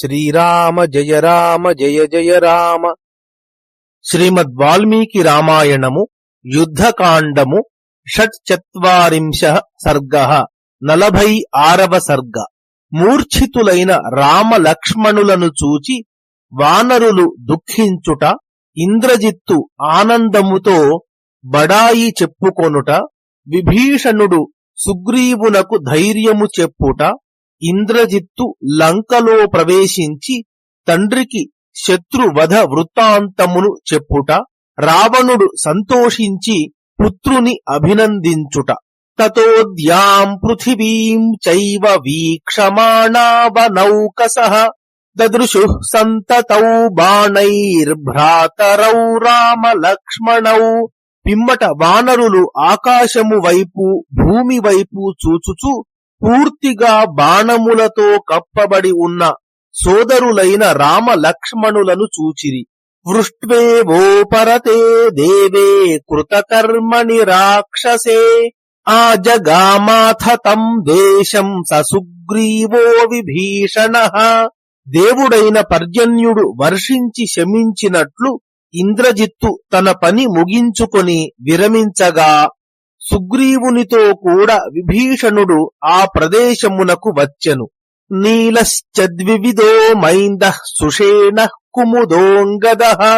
శ్రీరామ జయ రామ జయ జయ రామ. శ్రీమద్ వాల్మీకి రామాయణము యుద్ధకాండము షట్చత్వరింశ సర్గ నలభై ఆరవ సర్గ. మూర్ఛితులైన రామ లక్ష్మణులను చూచి వానరులు దుఃఖించుట ఇంద్రజిత్తు ఆనందముతో బడాయి చెప్పుకొనుట విభీషణుడు సుగ్రీవునకు ధైర్యము చెప్పుట ఇంద్రజిత్తు లంకలో ప్రవేశించి తండ్రికి శత్రువధ వృత్తాంతమును చెప్పుట రావణుడు సంతోషించి పుత్రుని అభినందించుట. తతోద్యాం పృథివీం చైవ వీక్షమాణావనౌకసః దదృశు సంతతౌ బాణైర్భ్రాతరౌ రామ లక్ష్మణౌ పిమ్మట వానరులు ఆకాశము వైపు భూమి వైపు చూచుచు పూర్తిగా బాణములతో కప్పబడి ఉన్న సోదరులైన రామ లక్ష్మణులను చూచిరి. వృష్ట్వేవో పరతే దేవే కృతకర్మణి రాక్షసే. ఆ జగామాథ తం దేశం ససుగ్రీవో విభీషణ. దేవుడైన పర్జన్యుడు వర్షించి శమించినట్లు ఇంద్రజిత్తు తన పని ముగించుకొని విరమించగా సుగ్రీవునితో కూడా విభీషణుడు ఆ ప్రదేశమునకు వచ్చెను. నీలశ్చద్వివిదో మైంద సుషేణ కుముదోంగద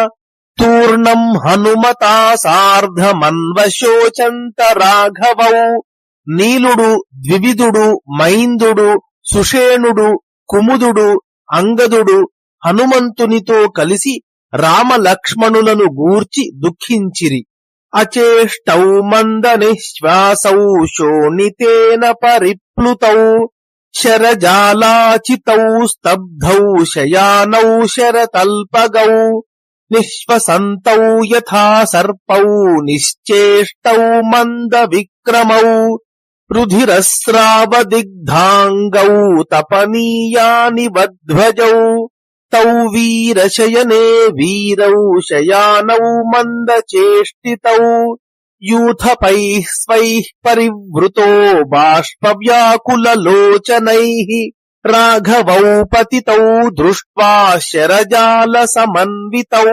తూర్ణం హనుమతా సార్ధమన్వశోచంత రాఘవౌ. నీలుడు ద్వివిధుడు మైందుడు సుషేణుడు కుముదుడు అంగదుడు హనుమంతునితో కలిసి రామలక్ష్మణులను గూర్చి దుఃఖించిరి. అచేష్టౌ మంద నిశ్వాసౌ శోణితేన పరిప్లుతౌ శరజాలాచితౌ స్తబ్ధౌ శయానౌ శరతల్పగౌ నిశ్వసంతౌ యథా సర్పౌ నిశ్చేష్టౌ మంద విక్రమౌ రుధిరస్రావదిగ్ధాంగౌ తపనీయాని వధ్వజౌ తౌ వీరశయనే వీరౌ శయానౌ మందచేష్టితౌ యూథపై స్వై పరివృతో బాష్పవ్యాకులలోచనై రాఘవౌ పతితౌ దృష్ట్వా శరజాల సమన్వితౌ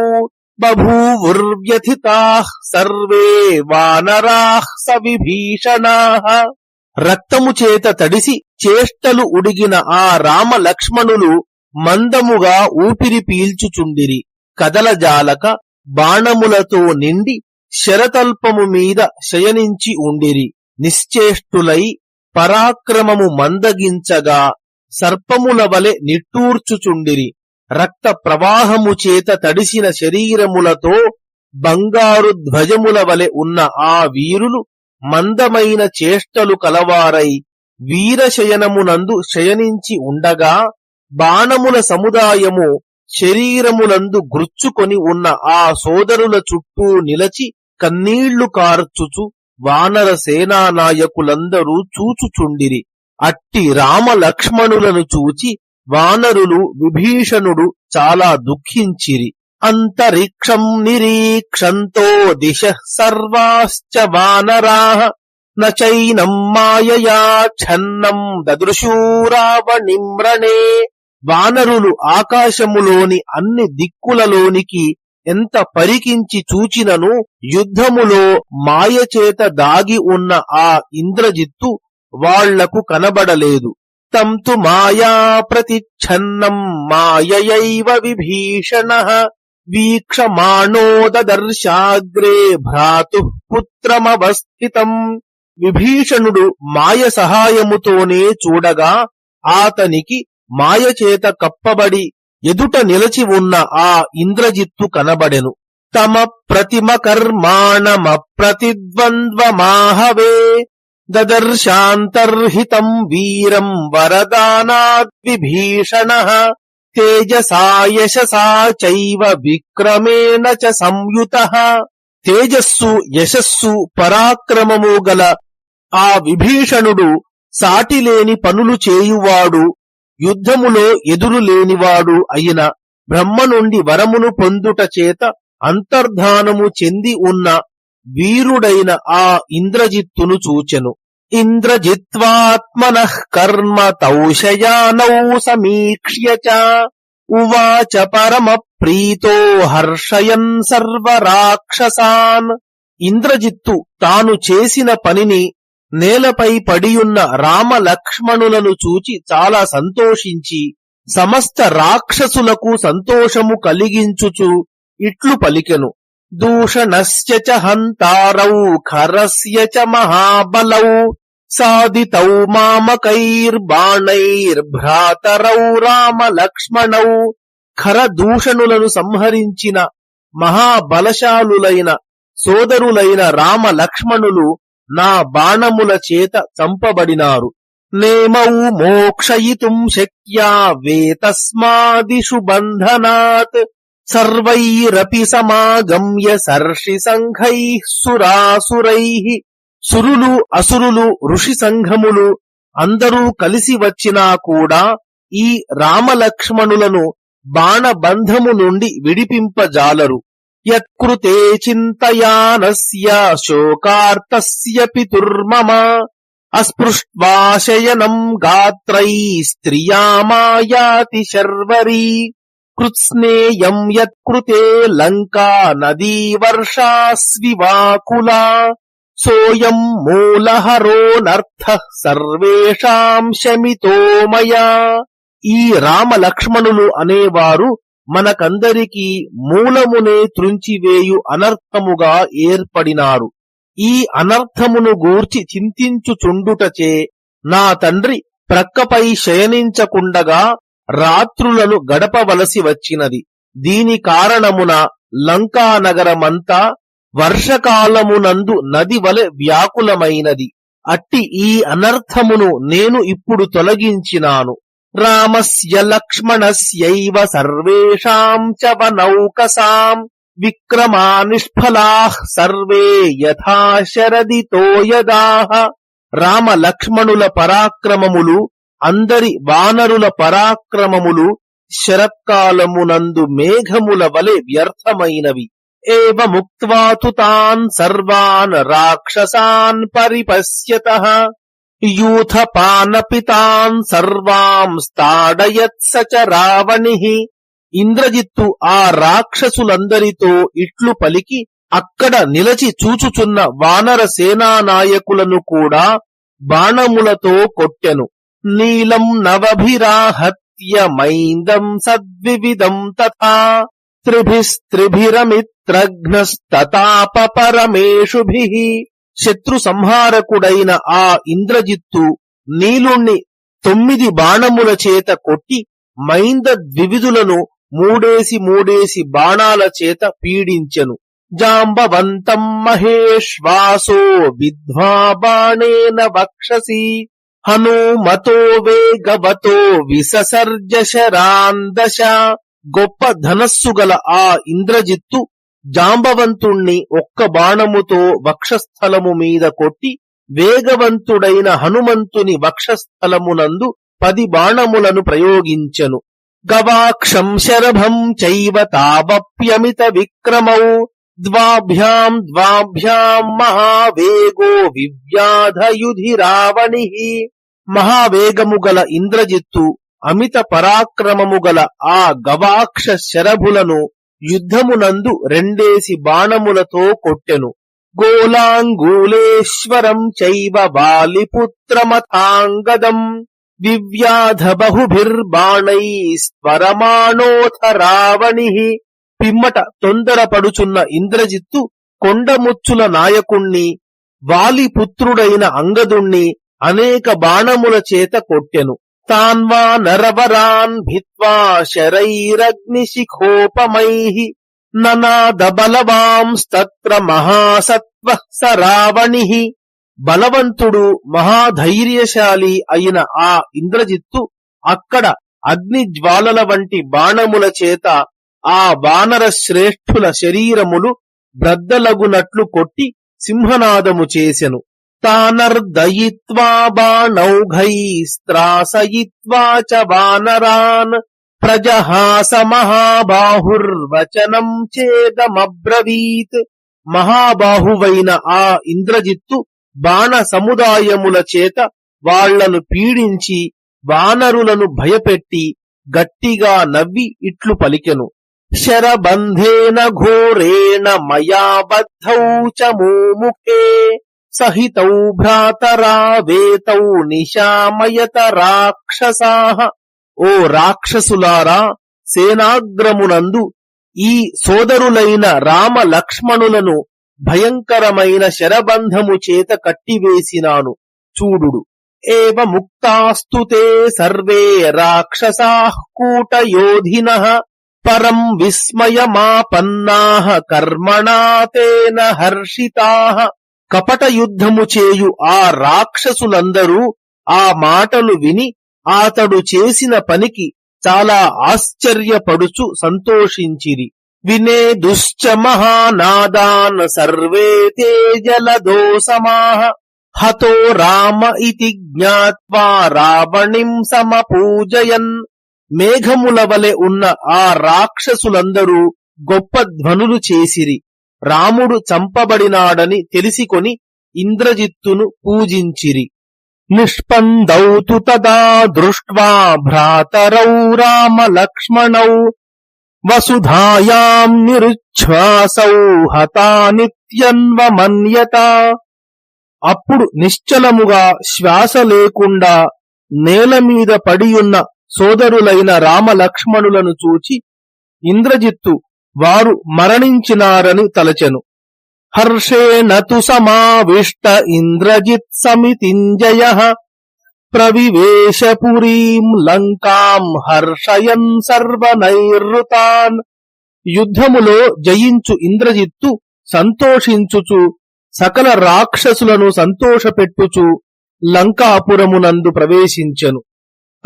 బభూవుర్వ్యథితాః సర్వే వానరాః స రక్తము చేత తడిసి చేష్టలు ఉడిగిన ఆ రామ లక్ష్మణులు మందముగా ఊపిరి పీల్చుచుండిరి. కదలజాలక బాణములతో నిండి శరతల్పము మీద శయనించి ఉండిరి. నిశ్చేష్టులై పరాక్రమము మందగించగా సర్పముల వలె నిట్టూర్చుచుండిరి. రక్త ప్రవాహము చేత తడిసిన శరీరములతో బంగారు ధ్వజముల వలె ఉన్న ఆ వీరులు మందమైన చేష్టలు కలవారై వీరశయనమునందు శయనించి ఉండగా బాణముల సముదాయము శరీరములందు గ్రుచ్చుకొని ఉన్న ఆ సోదరుల చుట్టూ నిలచి కన్నీళ్ళు కార్చుచు వానర సేనానాయకులందరూ చూచుచుండిరి. అట్టి రామ లక్ష్మణులను చూచి వానరులు విభీషణుడు చాలా దుఃఖించిరి. అంతరిక్షం నిరీక్షంతో దిశ సర్వాశ్చ వానరా నైనం మాయయా ఛన్నం దదృశూరావణిమ్రణే వానరులు ఆకాశములోని అన్ని దిక్కులలోనికి ఎంత పరికించి చూచినను యుద్ధములో మాయచేత దాగి ఉన్న ఆ ఇంద్రజిత్తు వాళ్ళకు కనబడలేదు. తంతు మాయా ప్రతిచ్ఛన్నం మాయయైవ విభీషణ వీక్షమాణోదర్శాగ్రే భ్రాతు పుత్రమవస్థితం. విభీషణుడు మాయ సహాయముతోనే చూడగా ఆతనికి మాయచేత కప్పబడి ఎదుట నిలచి ఉన్న ఆ ఇంద్రజిత్తు కనబడెను. తమ ప్రతిమ కర్మాణమ ప్రతిద్వంద్వమాహవే. దదర్శాంతర్హితం వీరం వరదానాద్విభీషణ తేజసా యశసా చైవ విక్రమేణ చ సంయుత. తేజస్సు యశస్సు పరాక్రమము గల ఆ విభీషణుడు సాటిలేని పనులు చేయువాడు యుద్ధములో ఎదురు లేనివాడు అయిన బ్రహ్మ నుండి వరమును పొందుట చేత అంతర్ధానము చెంది ఉన్న వీరుడైన ఆ ఇంద్రజిత్తును చూచెను. ఇంద్రజిత్వాత్మన కర్మ తౌషయానౌ సమీక్ష్య ఉవాచ పరమ ప్రీతో హర్షయన్ సర్వరాక్షసాన్ ఇంద్రజిత్తు తాను చేసిన పనిని నేలపై పడియున్న రామ లక్ష్మణులను చూచి చాలా సంతోషించి సమస్త రాక్షసులకు సంతోషము కలిగించుచు ఇట్లు పలికెను. దూషణశ్చ చ హంతారౌ ఖరస్య చ మహాబలౌ సాదితౌ మామకైర్బాణైర్భ్రాతరౌ రామ లక్ష్మణౌ ఖర దూషణులను సంహరించిన మహాబలశాలులైన సోదరులైన రామ లక్ష్మణులు నా బాణముల చేత చంపబడినారు. నేమౌ మోక్షయితుం శక్యా వేతస్మాదిషు బంధనాత్. సర్వైరపి సమాగమ్య సర్షి సంఘై సురాసురై. సురులు అసురులు ఋషి సంఘములు అందరూ కలిసి వచ్చినా కూడా ఈ రామలక్ష్మణులను బాణబంధము నుండి విడిపింపజాలరు. యత్కృతే చింతయానస్య శోకార్తస్య పితుర్మమ అస్పృష్వాశయనం గాత్రై స్త్రియా మాయాతి శర్వరీ కృత్స్నేయం యత్కృతే లంకా నదీ వర్షాస్వివాకులా సోయం మూలహరోనర్థ సర్వేషాం శమితో మయా ఈ రామ లక్ష్మణులు అనేవారు మనకందరికీ మూలమునే త్రుంచివేయు అనర్థముగా ఏర్పడినారు. ఈ అనర్థమును గూర్చి చింతించుచుండుటచే నా తండ్రి ప్రక్కపై శయనించకుండగా రాత్రులను గడపవలసి వచ్చినది. దీని కారణమున లంకానగరమంతా వర్షకాలమునందు నది వలె వ్యాకులమైనది. అట్టి ఈ అనర్థమును నేను ఇప్పుడు తొలగించినాను. రామస్య లక్ష్మణస్యైవ సర్వేషాం చ వనౌకసాం. విక్రమా నిష్ఫలాః సర్వే యథా శరదితో యదాహ రామ లక్ష్మణుల పరాక్రమములు అందరి వానరుల పరాక్రమములు శరత్కాలమునందు మేఘముల వలె వ్యర్థమైనవి. ఏవముక్త్వాతు తాన్ సర్వాన్ రాక్షసాన్ పరిపశ్యత. యూథపానపి తాన్ చ రావణి. ఇంద్రజిత్తు ఆ రాక్షసులందరితో ఇట్లు పలికి అక్కడ నిలచి చూచుచున్న వానర సేనానాయకులను కూడా బాణములతో కొట్టెను. నీలం నవభిరాహత్య మైందం సద్వివిధం తథా. త్రిభిస్త్రిభిరమిత్రఘ్నస్తాప పరమేషుభి. శత్రు సంహారకుడైన ఆ ఇంద్రజిత్తు నీలుణ్ణి తొమ్మిది బాణముల చేత కొట్టి మైంద ద్వివిధులను మూడేసి మూడేసి బాణాల చేత పీడించెను. జాంబవంతం మహేశ్వాసో విద్వా బాణేన వక్షసి హనుమతో వేగవతో విససర్జ శరాందశ గొప్ప ధనస్సు గల ఆ ఇంద్రజిత్తు జాంబవంతుణ్ణి ఒక్క బాణముతో వక్షస్థలము మీద కొట్టి వేగవంతుడైన హనుమంతుని వక్షస్థలమునందు పది బాణములను ప్రయోగించెను. గవాక్షం శరభం చైవ తావప్యమిత విక్రమౌ ద్వాభ్యాం ద్వాభ్యాం మహావేగో వివ్యాధయుధి రావణి మహావేగము గల ఇంద్రజిత్తు అమిత పరాక్రమము గల ఆ గవాక్ష శరభులను యుద్ధమునందు రెండేసి బాణములతో కొట్టెను. గోలాంగూలేశ్వరం చైవ బాలిపుత్రమథాంగదం. వివ్యాధ బహుభిర్బాణైస్వరమాణోథ రావణి. పిమ్మట తొందరపడుచున్న ఇంద్రజిత్తు కొండముచ్చుల నాయకుణ్ణి వాలిపుత్రుడైన అంగదుణ్ణి అనేక బాణముల చేత కొట్టెను. తాన్వా నరవరాన్ భిత్వా శరైరగ్నిశిఖోపమై ననాధబలవాంస్తత్ర మహాసత్వ స రావణి బలవంతుడు మహాధైర్యశాలి అయిన ఆ ఇంద్రజిత్తు అక్కడ అగ్ని జ్వాలల వంటి బాణముల చేత ఆ వానర శ్రేష్ఠుల శరీరములు బ్రద్దలగునట్లు కొట్టి సింహనాదము చేసెను. తానర్దయిత్వా బాణౌఘైస్త్రాసయిత్వా చ వానరాన్ ప్రజహాస మహాబాహుర్వచనం చేదమబ్రవీత్ మహాబాహువైన ఆ ఇంద్రజిత్తు బాణ సముదాయముల చేత వాళ్ళను పీడించి వానరులను భయపెట్టి గట్టిగా నవ్వి ఇట్లు పలికెను శరబంధేన ఘోరేణ మయా బద్ధౌ చ మూముఖే సహితౌ భ్రాతరా వేతౌ నిశామయత రాక్షసాహ ఓ రాక్షసులారా సేనాగ్రమునందు ఈ సోదరులైన రామ లక్ష్మణులను భయంకరమైన శరబంధము చేత కట్టివేసినాను. చూడుడు. ఏవ ముక్తాస్తు సర్వే రాక్షసా కూటయోధిన. పరం విస్మయమాపన్నా కర్మణా తేన హర్షితా. కపట యుద్ధము చేయు ఆ రాక్షసులందరూ ఆ మాటలు విని అతడు చేసిన పనికి చాలా ఆశ్చర్యపడుచు సంతోషించిరి. వినే దుశ్చ మహానాదాన్ సర్వే తేజలదోసమాహ హతో రామ ఇతి జ్ఞాత్వా రావణిం సమపూజయన్. మేఘముల వలె ఉన్న ఆ రాక్షసులందరూ గొప్ప ధ్వనులు చేసిరి. రాముడు చంపబడినాడని తెలిసికొని ఇంద్రజిత్తును పూజించిరి. నిష్పందౌతు తదా దృష్ట్వా భ్రాతరౌ రామ లక్ష్మణౌ వసుధాయాం నిరుచ్ఛ్వాసౌ హతా నిత్యన్వమన్యత అప్పుడు నిశ్చలముగా శ్వాస లేకుండా నేల మీద పడియున్న సోదరులైన రామలక్ష్మణులను చూచి ఇంద్రజిత్తు వారు మరణించినారని తలచెను. హర్షేణ తు సమావిష్ట ఇంద్రజిత్ సమితింజయ ప్రవివేశపురీం లంకాం హర్షయన్ సర్వనైరుతాన్ యుద్ధములో జయించు ఇంద్రజిత్తు సంతోషించుచు సకల రాక్షసులను సంతోషపెట్టుచు లంకాపురమునందు ప్రవేశించెను.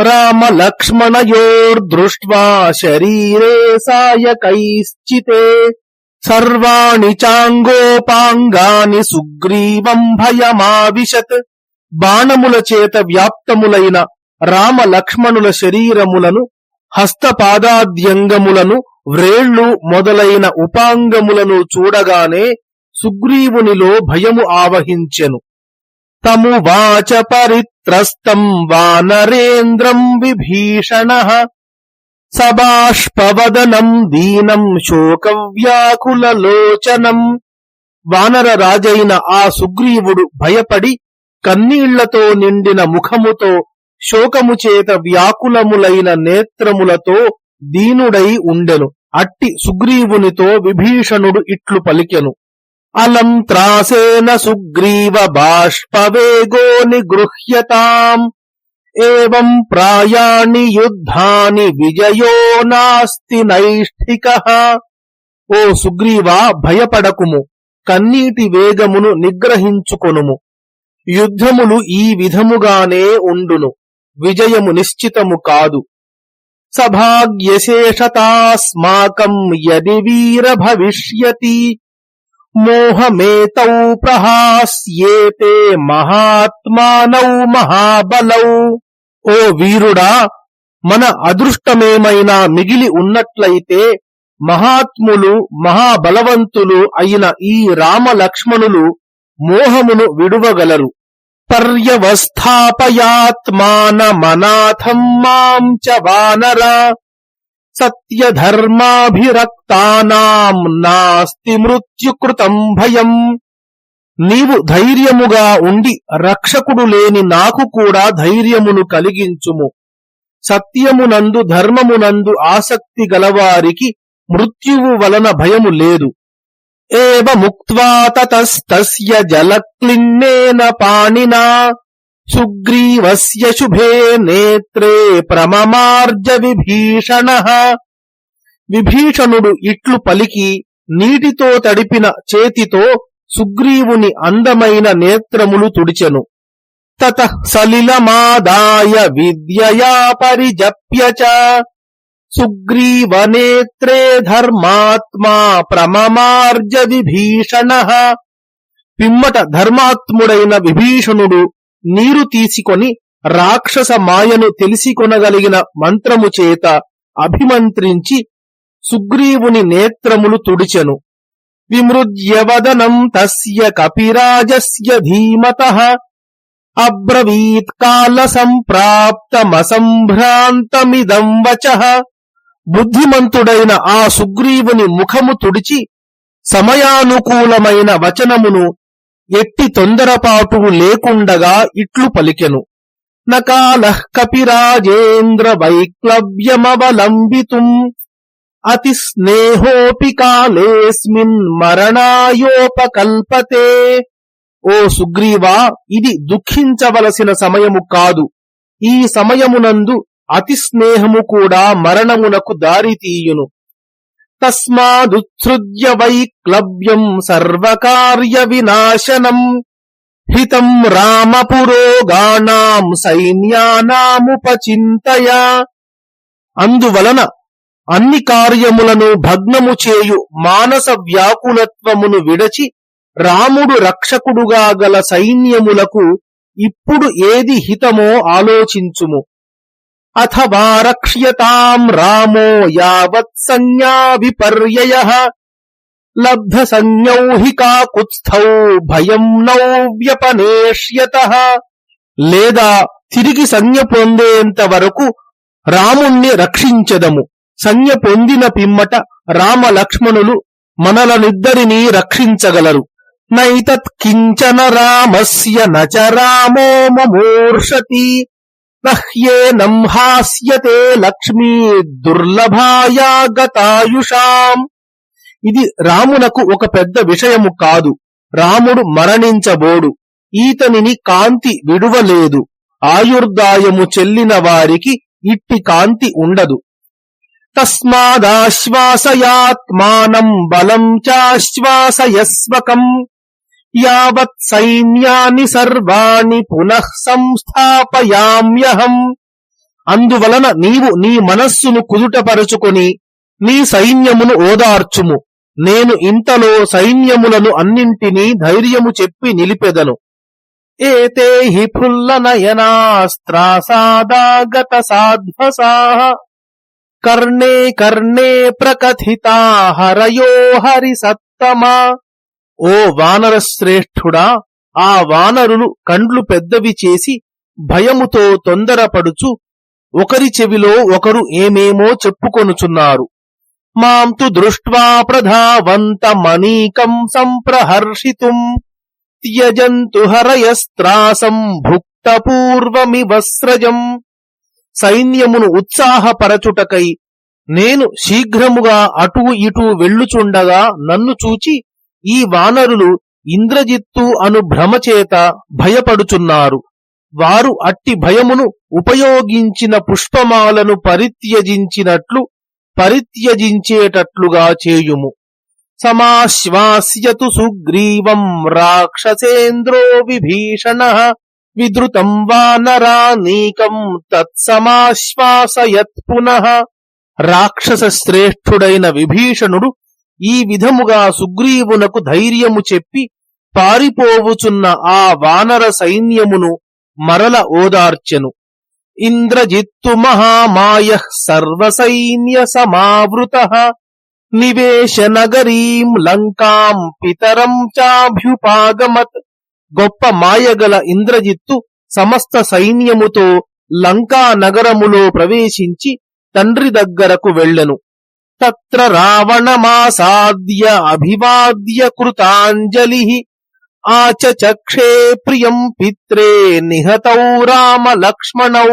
రామ లక్ష్మణయోర్దృష్ట్వా శరీరే సాయకైశ్చితే సర్వాణి చాంగోపాంగాని సుగ్రీవం భయమావిశత్ బాణముల చేత వ్యాప్తములైన రామ లక్ష్మణుల శరీరములను హస్తపాదాద్యంగములను వ్రేళ్ళు మొదలైన ఉపాంగములను చూడగానే సుగ్రీవునిలో భయము ఆవహించెను. తము వాచ త్రస్తం వానరేంద్రం విభీషణ సబాష్పవదనం దీనం శోకవ్యాకులలోచనం వానర రాజైన ఆ సుగ్రీవుడు భయపడి కన్నీళ్ళతో నిండిన ముఖముతో శోకముచేత వ్యాకులములైన నేత్రములతో దీనుడై ఉండెను. అట్టి సుగ్రీవునితో విభీషణుడు ఇట్లు పలికెను. అలం త్రాసేన సుగ్రీవ బాష్పవేగో నిగృహ్యతాం. ఏం ప్రాయాణి యుద్ధాని విజయో నాస్తి నైష్ఠిక. ఓ సుగ్రీవా భయపడకుము. కన్నీటి వేగమును నిగ్రహించుకొనుము. యుద్ధములు ఈ విధముగానే ఉండును. విజయము నిశ్చితము కాదు. సభాగ్యశేషతాస్మాకం యది వీర భవిష్యతి. మోహమేతౌ ప్రహాస్యేతే మహాత్మానౌ మహాబలౌ. ఓ వీరుడా మన అదృష్టమేమైనా మిగిలి ఉన్నట్లయితే మహాత్ములు మహాబలవంతులు అయిన ఈ రామ లక్ష్మణులు మోహమును విడువగలరు. పర్యవస్థాపయాత్మానమనాథం మాం చ వానరా. సత్యధర్మాభిరక్తానాం నాస్తి మృత్యుకృతం భయం. నీవు ధైర్యముగా ఉండి రక్షకుడు లేని నాకు కూడా ధైర్యమును కలిగించుము. సత్యమునందు ధర్మమునందు ఆసక్తి గలవారికి మృత్యువు వలన భయము లేదు. ఏవ ముక్త్వా తతస్తస్య జలక్లిన్నేన పాణినా. సుగ్రీవస్య శుభే నేత్రే ప్రమమార్జ విభీషణ విభీషణుడు ఇట్లు పలికి నీటితో తడిపిన చేతితో సుగ్రీవుని అందమైన నేత్రములు తుడిచెను. తత సలిలమాదాయ విద్యయా పరిజప్య సుగ్రీవనేత్రే ధర్మాత్మా ప్రమమార్జ విభీషణ పిమ్మట ధర్మాత్ముడైన విభీషణుడు నీరు తీసుకొని రాక్షస మాయను తెలిసికొనగలిగిన మంత్రము చేత అభిమంత్రించి సుగ్రీవుని నేత్రములు తుడిచెను. విమృద్యవదనం తస్య కపిరాజస్య ధీమత. అబ్రవీత్ కాల సంప్రాప్తమసంభ్రాంతమిదం వచ. బుద్ధిమంతుడైన ఆ సుగ్రీవుని ముఖము తుడిచి సమయానుకూలమైన వచనమును ఎట్టి తొందరపాటు లేకుండగా ఇట్లు పలికెను. నకాల కపిరాజేంద్ర వైక్లవ్యమవలంబితుం. అతి స్నేహోపి కాలేస్మిన్ మరణాయోపకల్పతే. ఓ సుగ్రీవా ఇది దుఃఖించవలసిన సమయము కాదు. ఈ సమయమునందు అతి స్నేహము కూడా మరణమునకు దారితీయును. తస్మాదుత్సృజ్య వైక్లవ్యం సర్వకార్య వినాశనం హితం రామపురోగాణాం సైన్యానాముపచింతయ. అందువలన అన్ని కార్యములను భగ్నము చేయు మానస వ్యాకులత్వమును విడచి రాముడు రక్షకుడుగా గల సైన్యములకు ఇప్పుడు ఏది హితమో ఆలోచించుము. అథవా రక్ష్యతాం రామో యావత్ సంజ్ఞా విపర్యయ లబ్ధ సంజ్ఞౌ హి కాకుత్స్థౌ భయం నౌ వ్యపనేష్యత లేదా తిరిగి సంజ్ఞ పొందేంత వరకు రాముణ్ణి రక్షించదము సంజ్ఞ పొందిన పిమ్మట రామ లక్ష్మణులు మనలనిద్దరినీ రక్షించగలరు నైతత్ కించన రామస్య నచ రామో మమూర్షతి నహ్యేనం హాస్యతే లక్ష్మీ దుర్లభాయా గతాయుషాం ఇది రామునకు ఒక పెద్ద విషయము కాదు. రాముడు మరణించబోడు. ఈతనిని కాంతి విడువలేదు. ఆయుర్దాయము చెల్లిన వారికి ఇట్టి కాంతి ఉండదు. తస్మాదాశ్వాసయాత్మానం బలం చాశ్వాసయస్వకం. యావత్ సైన్యాన్ని సర్వాణి పునః సంస్థాపయామ్యహం. అందువలన నీవు నీ మనస్సును కుదుటపరుచుకొని నీ సైన్యమును ఓదార్చుము. నేను ఇంతలో సైన్యములను అన్నింటినీ ధైర్యము చెప్పి నిలిపెదను. ఏతే హి ఫుల్లనయనాస్త్రాసాదాగత సాధ్వసా. కర్ణే కర్ణే ప్రకథితా హరయో హరి సత్తమా. ఓ వానర శ్రేష్ఠుడా ఆ వానరులు కండ్లు పెద్దవి చేసి భయముతో తొందరపడుచు ఒకరి చెవిలో ఒకరు ఏమేమో చెప్పుకొనుచున్నారు. మాంతు దృష్ట్వా ప్రధావంతమనీకం సంప్రహర్షితుం త్యజంతు హరయస్త్రాసం భుక్తపూర్వమివస్రజం సైన్యమును ఉత్సాహపరచుటకై నేను శీఘ్రముగా అటూ ఇటూ వెళ్ళుచుండగా నన్ను చూచి ఈ వానరులు ఇంద్రజిత్తు అను భ్రమచేత భయపడుచున్నారు. వారు అట్టి భయమును ఉపయోగించిన పుష్పమాలను పరిత్యజించినట్లు పరిత్యజించేటట్లుగా చేయుము. సమాశ్వాస్యతు సుగ్రీవం రాక్షసేంద్రో విభీషణ విద్రుతం వానరానీకం తత్సమాశ్వాసయత్ పునః. రాక్షస శ్రేష్ఠుడైన విభీషణుడు ఈ విధముగా సుగ్రీవునకు ధైర్యము చెప్పి పారిపోవుచున్న ఆ వానర సైన్యమును మరల ఓదార్చెను. ఇంద్రజిత్తు మహామాయ సర్వసైన్య సమావృత నివేశ నగరీం లంకాం పితరం చాభ్యుపాగమత్. గొప్ప మాయగల ఇంద్రజిత్తు సమస్త సైన్యముతో లంకా నగరములో ప్రవేశించి తండ్రి దగ్గరకు వెళ్ళెను. తత్ర రావణమాసాద్య అభివాద్య కృతాంజలి. ఆచచక్షే ప్రియం పిత్రే నిహతౌ రామ లక్ష్మణౌ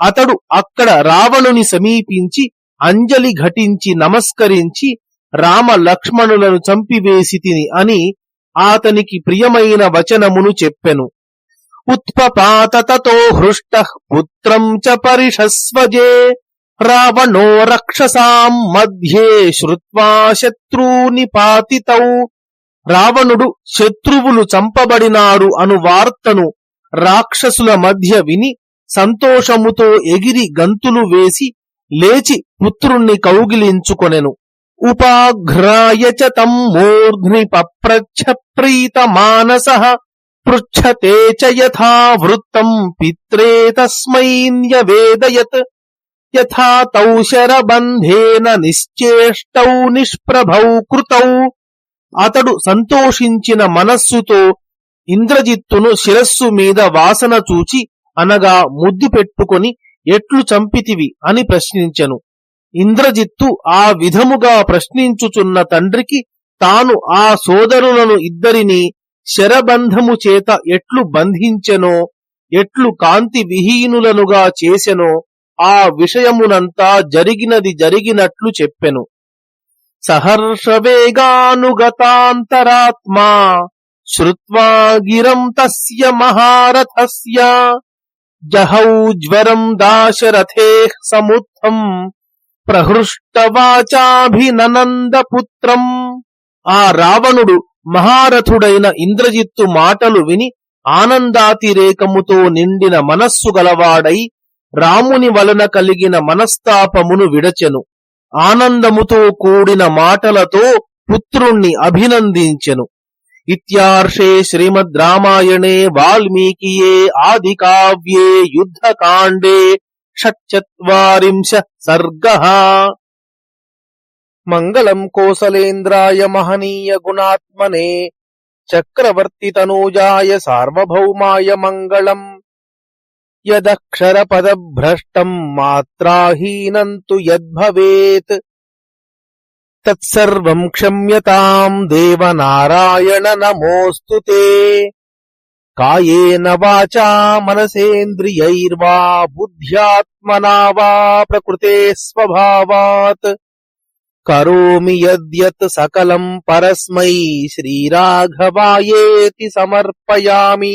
అతడు అక్కడ రావణుని సమీపించి అంజలి ఘటించి నమస్కరించి రామ లక్ష్మణులను చంపివేసి తిని అని ఆతనికి ప్రియమైన వచనమును చెప్పెను. ఉత్పపాత తతో హృష్ట పుత్రం చ పరిషస్వజే. రావణో రక్షసాం మధ్యే శ్రుత్వా శత్రూని పాతితౌ. రావణుడు శత్రువులు చంపబడినాడు అను వార్తను రాక్షసుల మధ్య విని సంతోషముతో ఎగిరి గంతులు వేసి లేచి పుత్రుణ్ణి కౌగిలించుకొనెను. ఉపాఘ్రాయ చ తం మూర్ధ్ని పప్రచ్ఛ ప్రీత మానస. పృచ్ఛతే చ యథా వృత్తం పిత్రే తస్మై న్యవేదయత్ తౌ శరబంధేన నిశ్చేష్టౌ నిష్ప్రభౌ కృతౌ. అతడు సంతోషించిన మనస్సుతో ఇంద్రజిత్తును శిరస్సు మీద వాసన చూచి అనగా ముద్దు పెట్టుకొని ఎట్లు చంపితివి అని ప్రశ్నించెను. ఇంద్రజిత్తు ఆ విధముగా ప్రశ్నించుచున్న తండ్రికి తాను ఆ సోదరులను ఇద్దరిని శరబంధము చేత ఎట్లు బంధించెనో ఎట్లు కాంతి విహీనులనుగా చేసెనో ఆ విషయమునంతా జరిగినది జరిగినట్లు చెప్పెను. సహర్ష వేగానుగతాంతరాత్మా శ్రుత్వా గిరం తస్య మహారథస్య జహౌ జ్వరం దాశరథే సముత్థం ప్రహృష్టవాచాభినందపుత్రం ఆ రావణుడు మహారథుడైన ఇంద్రజిత్తు మాటలు విని ఆనందాతిరేకముతో నిండిన మనస్సు గలవాడై రాముని వలన కలిగిన మనస్తాపమును విడచెను. ఆనందముతో కూడిన మాటలతో పుత్రుణ్ణి అభినందించెను. ఇత్యార్షే శ్రీమద్ రామాయణే వాల్మీకియే ఆది కావ్యే యుద్ధకాండే షట్చత్వారింశ సర్గ. మంగళం కోసలేంద్రాయ మహనీయ గుణాత్మనే చక్రవర్తి తనూజాయ సార్వభౌమాయ మంగళం. యదక్షరపదభ్రష్టం మాత్రాహీనం తు యద్భవేత్ తత్సర్వం క్షమ్యతాం దేవనారాయణ నమోస్తు తే కాయేన వాచా మనసేంద్రియైర్వా బుద్ధ్యాత్మనా వా ప్రకృతే స్వభావాత్ కరోమి యద్యత్ సకలం పరస్మై శ్రీరాఘవాయేతి సమర్పయామి